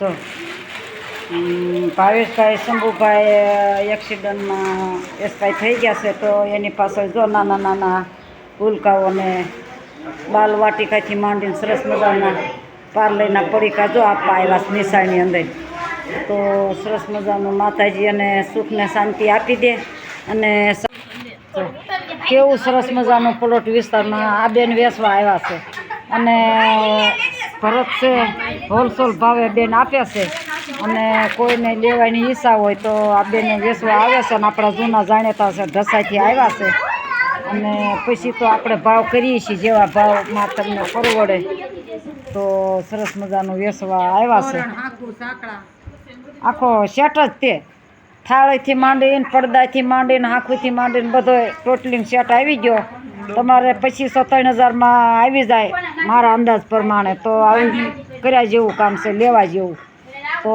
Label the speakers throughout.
Speaker 1: જો ભાવેશભાઈ શંભુભાઈ એક્સિડન્ટમાં એસપાઈ થઈ ગયા છે, તો એની પાછળ જો નાના નાના ભૂલકાઓને બાલવાટિકાથી માંડીને સરસ મજાના પાર્લેના પડીકા જો આપવા આવ્યા છે નિશાળની અંદર. તો સરસ મજાનું માતાજી અને સુખને શાંતિ આપી દે અને કેવું સરસ મજાનું પ્લોટ વિસ્તારમાં આ બેન વેસવા આવ્યા છે. અને ભરત છે, હોલસેલ ભાવે બેન આપે છે. અને કોઈને લેવાની ઈચ્છા હોય તો આ બેને વેચવા આવે છે અને આપણા જૂના જાણીતા છે ઢસાઈથી આવ્યા છે. અને પછી તો આપણે ભાવ કરીએ છીએ, જેવા ભાવમાં તમને પરવડે તો સરસ મજાનું વેચવા આવ્યા છે. આખો સેટ જ તે. થાળીથી માંડીને, પડદાથી માંડીને, હાંખુથી માંડીને બધો ટોટલિંગ સેટ આવી ગયો. તમારે પચીસો, ત્રણ હજારમાં આવી જાય. મારા અંદાજ પ્રમાણે તો આવું કર્યા જેવું કામ છે, લેવા જેવું. તો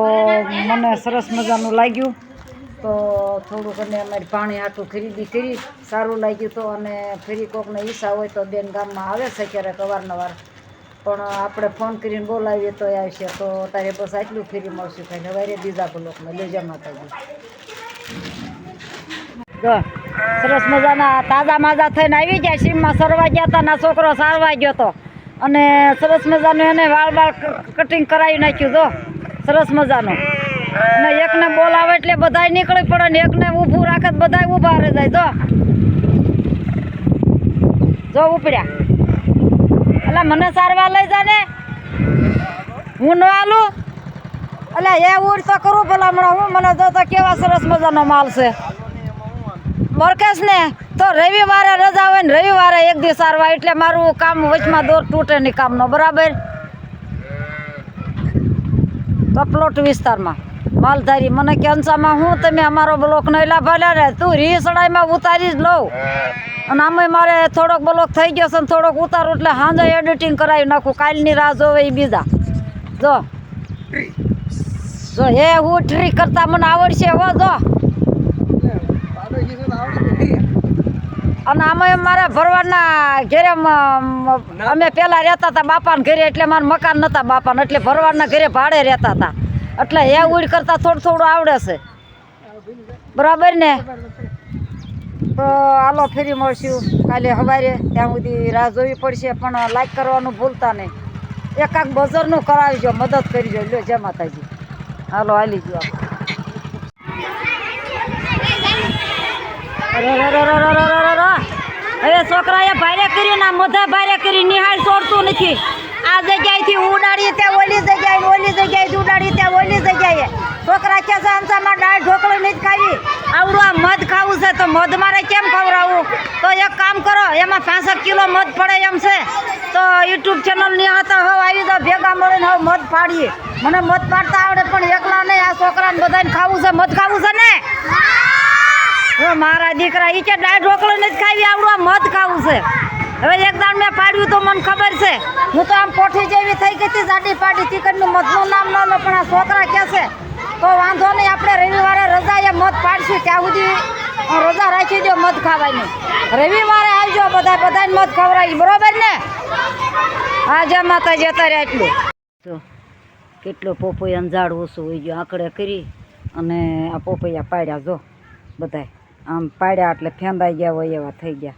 Speaker 1: મને સરસ મજાનું લાગ્યું. તો થોડુંક અને અમારી પાણી આટું ખરીદી કરી, સારું લાગ્યું તો અને ફરી કોકને ઈચ્છા હોય તો બેન ગામમાં આવે છે ક્યારેક અવારનવાર. પણ આપણે ફોન કરીને બોલાવીએ તો આવશે. તો તારે બસ આટલું ફરી મળશું ખાલી હવે બીજા બ્લોકમાં લેજો માતાજી. સરસ મજાના તાજા માજા થઈને આવી ગયા. સીમમાં સરવા ગયા હતા ના છોકરો સારવા ગયો હતો અને સરસ મજાનું એને વાળ વાળ કટિંગ કરાવી નાખ્યું, જો. સરસ મજાનું. અને એકને બોલાવે એટલે બધાય નીકળી પડે ને એકને ઊભું રાખે તો બધાય ઊભા રહી જાય, જો. જો ઉપડ્યા. એટલે મને સારવાર લઈ જા ને. હું ન આલું એટલે એ ઉડ તો કરું ભલા હમણાં હું, મને જો તો કેવા સરસ મજાનો માલ છે. મરકેશ ને તો રવિવારે રજા હોય ને રવિવારે એક દિવસ સારવા એટલે મારું કામ વચમાં દોર તૂટે નહીં કામનો, બરાબર? તો પ્લોટ વિસ્તારમાં. માલધારી, મને કેન્સામાં હું તમે અમારો બ્લોક નહીં લાભાલ્યા ને તું રીસડાઈમાં ઉતારી જ લઉં. અને આમે મારે થોડોક બ્લોક થઈ ગયો છે ને થોડોક ઉતારું, એટલે સાંજે એડિટિંગ કરાવી નાખું. કાલની રાહ જોવે એ બીજા. જો. જો એ હું ટ્રી કરતા મને આવડશે, હો, જો. અને આમાં મારા ભરવાડના ઘેરે, અમે પહેલાં રહેતા હતા બાપાના ઘરે, એટલે મારા મકાન નહોતા બાપાને, એટલે ભરવાડના ઘરે ભાડે રહેતા હતા. એટલે હે ઉડ કરતાં થોડું થોડું આવડે છે. બરાબર ને? તો હાલો ફરી મળશું. કાલે સવારે ત્યાં સુધી રાહ જોવી પડશે, પણ લાઈક કરવાનું ભૂલતા નહીં. એકાક બજારનું કરાવજો, મદદ કરજો. લ્યો, જય માતાજી. હાલો, હાલી ગયો હવે છોકરાએ ભારે કર્યું ને મોઢા ભારે કરી નિહાળ છોડતું નથી. આ જગ્યાએથી ઉડાડી ત્યાં ઓલી જગ્યાએ ઓલી જગ્યાએ ઉડાડી ત્યાં ઓલી જગ્યાએ. છોકરા કે છે આમસામાં દાળ ઢોકળી નથી ખાવી. આવડું આ મધ ખાવું છે, તો મધ મારે કેમ ખવડાવવું? તો એક કામ કરો, એમાં પાંસઠ કિલો મધ પડે એમ છે. તો યુટ્યુબ ચેનલ નિહાળતા હોવ આવી તો ભેગા મળીને હવે મધ ફાડીએ મને મધ પાડતા આવડે, પણ એકલા નહીં, આ છોકરાને બધાને ખાવું છે, મધ ખાવું છે ને? મારા દીકરા એ કે ડાળ ઢોકળો નથી ખાવી, આવડું આ મધ ખાવું છે. હવે એક દાણ મેં પાડ્યું તો મને ખબર છે. હું તો આમ પોઠી જેવી થઈ ગઈ હતી, જાડી પાડી ચિકનનું મધનું નામ ન લો, પણ આ છોકરા કહે છે, તો વાંધો નહીં, આપણે રવિવારે રજા એ મધ પાડશું, ત્યાં સુધી રજા રાખી દો મધ ખાવાની. રવિવારે આવજો, બધા બધાને મધ ખવડાવી, બરોબર ને? હા, જય જતા રહે એટલું જો, કેટલો પોપૈયાનું ઝાડ ઓછું હોય ગયો, આંકડે કરી, અને આ પોપૈયા પાડ્યા, જો, બધાય. આમ પાડ્યા એટલે ફેંદાઈ ગયા હોય એવા થઈ ગયા.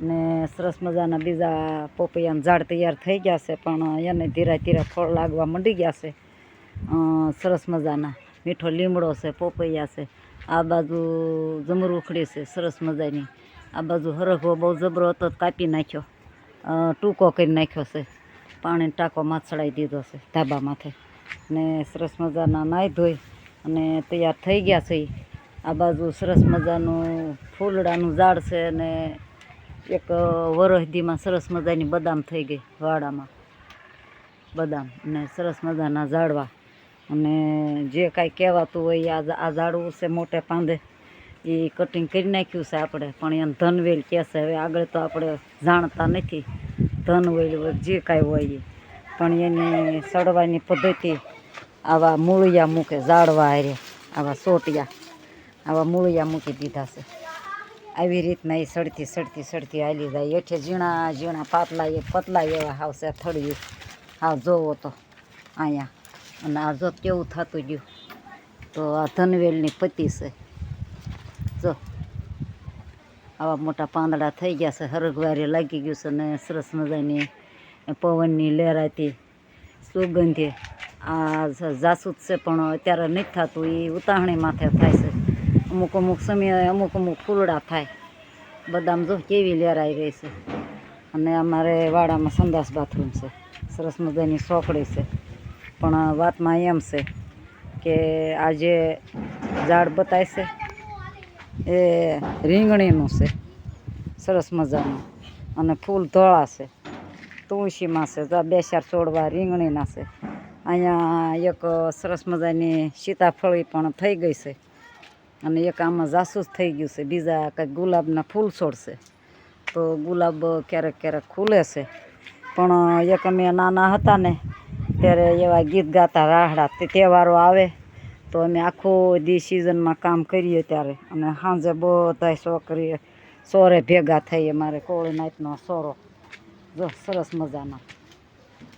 Speaker 1: ને સરસ મજાના બીજા પોપૈયાના ઝાડ તૈયાર થઈ ગયા છે, પણ એને ધીરે ધીરે ફળ લાગવા મંડી ગયા છે. સરસ મજાના. મીઠો લીમડો છે, પોપૈયા છે. આ બાજુ જમરૂખડી છે, સરસ મજાની. આ બાજુ હરખવો બહુ જબરો હતો કાપી નાખ્યો. ટૂંકો કરી નાખ્યો છે. પાણીનો ટાંકો માછડાઈ દીધો છે, ધાબા માથે. ને સરસ મજાના નાહી ધોઈ અને તૈયાર થઈ ગયા છે. આ બાજુ સરસ મજાનું ફૂલડાનું ઝાડ છે અને એક વરહદીમાં સરસ મજાની બદામ થઈ ગઈ વાડામાં. બદામ ને સરસ મજાના ઝાડવા. અને જે કાંઈ કહેવાતું હોય આ આ ઝાડવું છે મોટે પાંદે. એ કટિંગ કરી નાખ્યું છે આપણે. પણ એને ધનવેલ કહે છે. હવે આગળ તો આપણે જાણતા નથી ધનવેલ જે કાંઈ હોય એ. પણ એની સડવાની પદ્ધતિ આવા મૂળિયા મૂકે ઝાડવા હારે, આવા સોટિયા. આવા મૂળિયા મૂકી દીધા છે. આવી રીતના એ સડતી સડતી સડતી હાલી જાય. એઠે ઝીણા ઝીણા પાતલા એ પતલા એવા આવશે થળિયું. હાવ જોવો તો અહીંયા. અને આ જો કેવું થતું ગયું. તો આ ધનવેલની પતિ છે. જો, આવા મોટા પાંદડા થઈ ગયા છે. હરગવારે લાગી ગયું છે ને સરસ મજાની પવનની લહેરાતી સુગંધી. આ જાસૂદ છે પણ અત્યારે નથી થતું. એ ઉતાહણી માથે થાય છે. અમુક અમુક સમયે અમુક અમુક ફૂલડા થાય. બદામ જો કેવી લેરાઈ રહી છે. અને અમારે વાડામાં સંદાસ બાથરૂમ છે. સરસ મજાની સોકડી છે. પણ વાતમાં એમ છે કે આ જે ઝાડ બતાય છે, એ રીંગણીનું છે. સરસ મજાનું. અને ફૂલ ધોળા છે. તુલસીમાં છે. બે ચાર છોડવા રીંગણીના છે. અહીંયા એક સરસ મજાની સીતાફળી પણ થઈ ગઈ છે. અને એક આમાં જાસૂસ થઈ ગયું છે. બીજા કંઈક ગુલાબના ફૂલ છોડશે. તો ગુલાબ ક્યારેક ક્યારેક ખુલે છે. પણ એક અમે નાના હતા ને, ત્યારે એવા ગીત ગાતા રાહડા તહેવારો આવે, તો અમે આખો દી સિઝનમાં કામ કરીએ ત્યારે. અને સાંજે બધા છોકરીએ સોરે ભેગા થઈએ, મારે કોળી નાઈટનો સોરો. જો, સરસ મજાનો.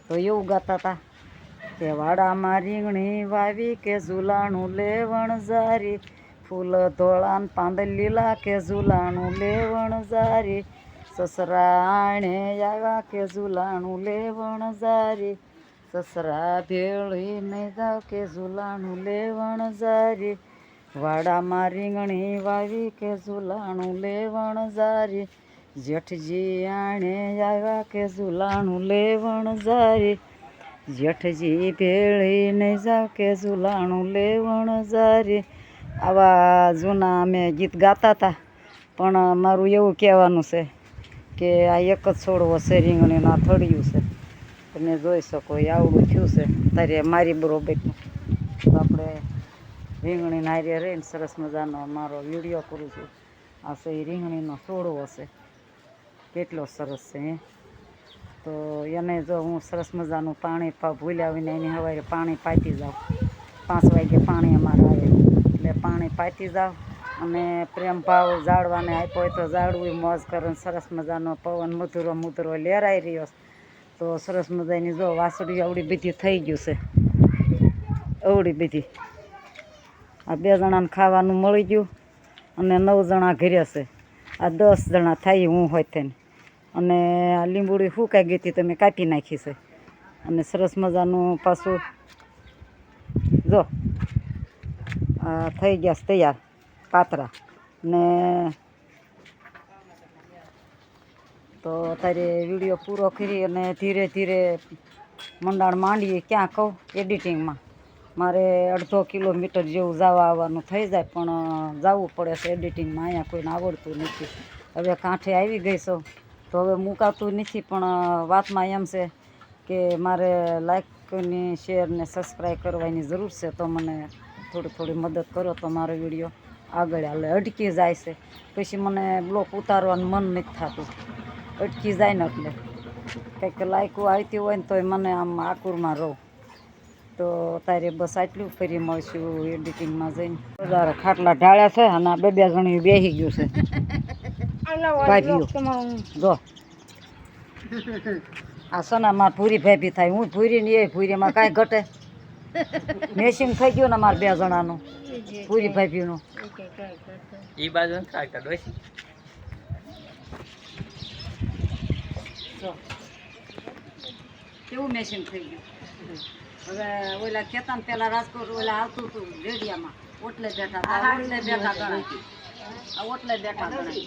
Speaker 1: તો એવું ગાતા હતા કે વાડામાં રીંગણી વાવી કે ઝૂલાણું લેવણ જારી ફૂલ ધોળાન પાંદ લીલા કે ઝૂલાણું લેવણ જારી. સસરાણે આવ્યા કે ઝુલાણું લેવણ જારી. સસરા ભેળી નહીં જાવ કે ઝુલાણું લેવણ જારી. વાડામાં રીંગણી વાવી કે ઝુલાણું લેવણ જારી. જેઠજી આણે આવ્યા કે ઝુલાણું લેવણ જારી. જેઠજી ભેળી નહીં જાવ કે ઝુલાણું લેવણ જારી. આવા જૂના અમે ગીત ગાતા હતા. પણ મારું એવું કહેવાનું છે કે આ એક જ છોડવો છે રીંગણીનું થળિયું છે. તમે જોઈ શકો, એ આવડું થયું છે. તારે મારી બરોબરનું તો આપણે રીંગણી નારીએ રહીને સરસ મજાનો મારો વીડિયો કરું છું. આ છે એ રીંગણીનો છોડવો છે કેટલો સરસ છે, હે? તો એને જો હું સરસ મજાનું પાણી ભૂલ્યા વિના એની સવારે પાણી પાતી જાઉં. પાંચ વાગે પાણી અમારે આવે. એટલે પાણી પાતી જાવ અને પ્રેમ ભાવ ઝાડવાને આપ્યો હોય તો જાળવું, મોજ કરે સરસ મજાનો પવન, મધુરો મધુરો લહેરાઈ રહ્યો. તો સરસ મજાની જો વાસળી આવડી બધી થઈ ગયું છે. અવડી બીજી. આ બે જણાને ખાવાનું મળી ગયું અને નવ જણા ઘેરે છે. આ દસ જણા થાય હું હોય થઈને અને આ લીંબુડી ફૂંકાઈ ગઈ હતી તમે કાપી નાખી છે. અને સરસ મજાનું પાછું જો. થઈ ગયા છે તૈયાર, પાતરા. ને તો અત્યારે વીડિયો પૂરો કરી અને ધીરે ધીરે મંડાણ માંડીએ. ક્યાં કહું? એડિટિંગમાં મારે અડધો કિલોમીટર જેવું જવા આવવાનું થઈ જાય, પણ જવું પડે છે એડિટિંગમાં અહીંયા કોઈને આવડતું નથી. હવે કાંઠે આવી ગઈ છો. તો હવે મુકાતું નથી, પણ વાતમાં એમ છે કે મારે લાઇકની શેર ને સબસ્ક્રાઈબ કરવાની જરૂર છે. તો મને થોડી થોડી મદદ કરો તો મારો વીડિયો આગળ હાલે. અટકી જાય છે. પછી મને બ્લોક ઉતારવાનું મન નથી થતું. અટકી જાય ને એટલે. કંઈક લાયકું આવતી હોય ને તોય મને આમ આકુરમાં રહું. તો તારે બસ આટલું ફરી મળશું એડિટિંગમાં જઈને. વધારે ખાટલા ઢાળ્યા છે અને આ બે બે જણી બેસી ગયું છે. જો. આ સોનામાં પૂરી ભાભી થાય. હું પૂરી ને એ પૂરીમાં કાંઈ ઘટે. મેસિંગ થઈ ગયું ને મારે બે જણાનું. પૂરી ભાભીનું.
Speaker 2: એ બાજુ
Speaker 1: કેવું મેશિંગ થઈ ગયું? હવે ઓલા કેતા ને પેલા રાજકોટ ઓલા આવતું હતું રેડિયામાં. ઓટલે બેઠા હતા ઓટલે બેઠા ગણાય ઓટલે બેઠા ગણાય